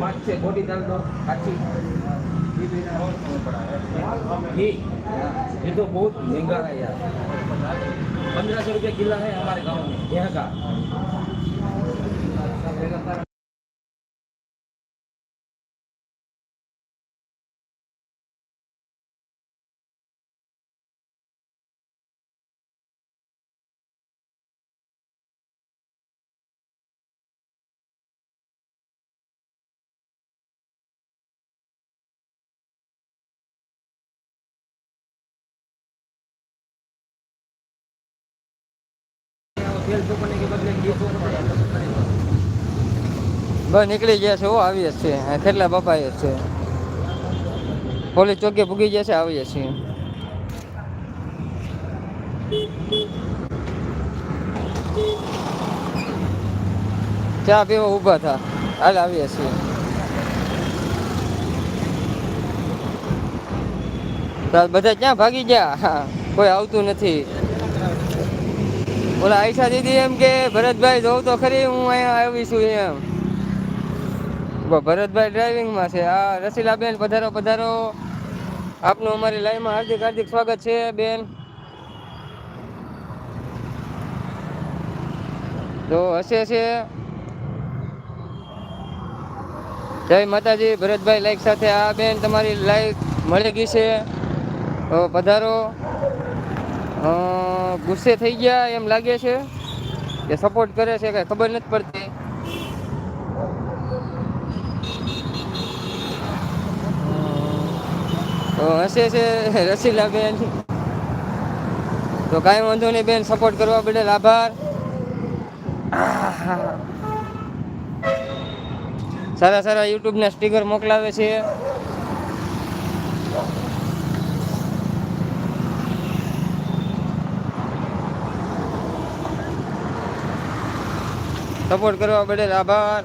पाँच छः बोटी डाल दो अच्छी ये ये तो बहुत महंगा है यार पंद्रह सौ रुपये किलो है हमारे गांव में यहाँ का બસ નીકળી ગયા છે આવીએ છીએ. કેટલા બપાય જ છે? પોલીસ ચોકી પૂગી ગયા છે, આવીએ છીએ. ચા પીવા ઊભા થા. હાલ આવીએ છીએ. બધા ક્યાં ભાગી ગયા? કોઈ આવતું નથી. ઓલા આયશા દીદી એમ કે, ભરતભાઈ જોઉં તો ખરી, હું અહીંયા આવી છું એમ. ભરતભાઈ ડ્રાઇવિંગમાં છે. આ રસીલાબેન, પધારો પધારો. આપનું અમારી લાઈનમાં હાર્દિક હાર્દિક સ્વાગત છે, બેન. તો હશે છે જય માતાજી, ભરતભાઈ લાઈક સાથે. આ બેન, તમારી લાઈક મળી ગઈ છે. પધારો. ગુસ્સે થઈ ગયા એમ લાગે છે કે સપોર્ટ કરે છે કે ખબર નથી પડતી. તો હશે છે રસીલા બેન તો કાંઈ વાંધો નહીં બેન સપોર્ટ કરવા બદલ આભાર. સારા સારા યુટ્યુબના સ્ટીકર મોકલાવે છે. સપોર્ટ કરવા બદલ આભાર.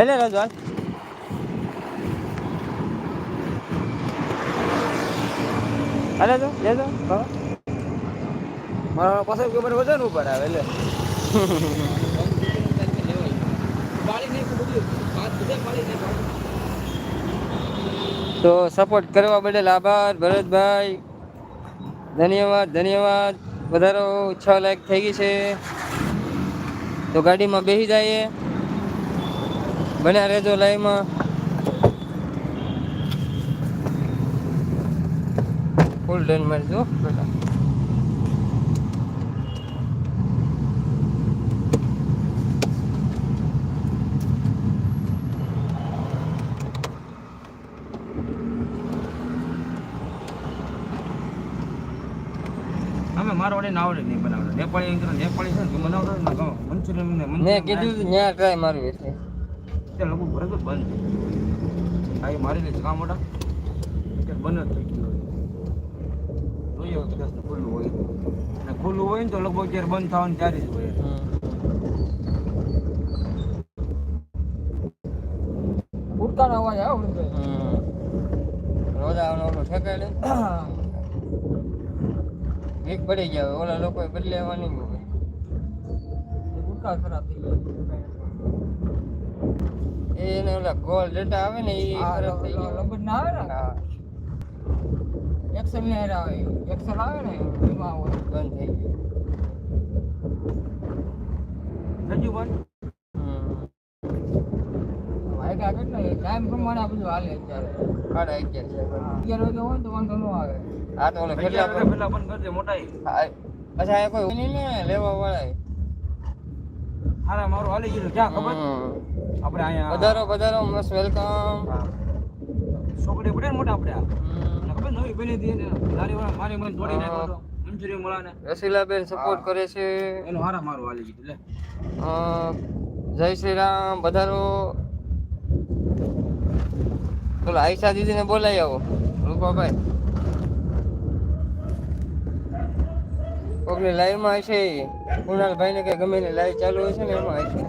એટલે રજવાન. અરે તો લેજો મારા પાસે ખબર વજન ઉપર આવે એટલે તો સપોર્ટ કરવા બદલ આભાર, ભરતભાઈ. ધન્યવાદ ધન્યવાદ. વધારો છ લાખ થઈ ગઈ છે. તો ગાડીમાં બેસી જઈએ. બન્યા રહેજો લાઈમાં ફૂલ ડન મારજો. બેટા અમે મારવાડી નાવડી આવડે નહીં બનાવતા નેપાળી કરે, નેપાળી છે ને તું બનાવતો ને કહો મંચુરિયન ને મેં કીધું ત્યાં કાંઈ મારું એટલે તે લોકો તો બંધ. આ મારી લે કામ મોટા. તે બંધ જ થઈ ગયું જોઈએ હવે કદાચ ખુલ્લું હોય. અને ખુલ્લું હોય ને તો લગભગ ત્યારે બંધ થવાનું ત્યારે જ હોય. ઉડતાનો અવાજ આવે. રોજાવાનો ઠેકાઈ ઠેકાય વીક પડી ગયા ઓલા લોકો બદલેવાની હોય. ઉડતા ખરાબ થઈ ગયા. એને ઓલા ગોલ ડેટા આવે ને એ ખરાબ થઈ ગયો. લંબર ના આવે ને? હા. એક્સેલ ને આવે. એક્સેલ આવે ને? એમાં હોય બંધ થઈ ગયું. વાયગા કેટલા? ટાઈમ પ્રમાણે આ બધું હાલે અત્યારે. સાડા અગિયાર અગિયાર વાગે હોય તો વાંધો ન આવે. આ તો ઓલો કેટલા પણ- પેલા બંધ કરજે મોટા આ- અચ્છા એ કોઈ નહીં ને લેવા વાળા હારા મારું હાલી ગયું ક્યાં ખબર. આપણે અહીંયા પધારો પધારો મસ્ત વેલકમ. હા. છોકરી પડે ને મોટા આપણે ખબર નવી બની હતી ને લારી વાળા મારી મને તોડી નાખ્યો મંચુરિયન મળાને. રસીલાબેન સપોર્ટ કરે છે. એનો હારા મારું હાલી ગયું લે. જય શ્રી રામ પધારો. બોલો આયશા દીદીને બોલાવી આવો રૂપાભાઈ. કોકની લાઈવમાં હશે કુણાલભાઈને કે ગમે લાઈવ ચાલુ છે ને એમાં હશે.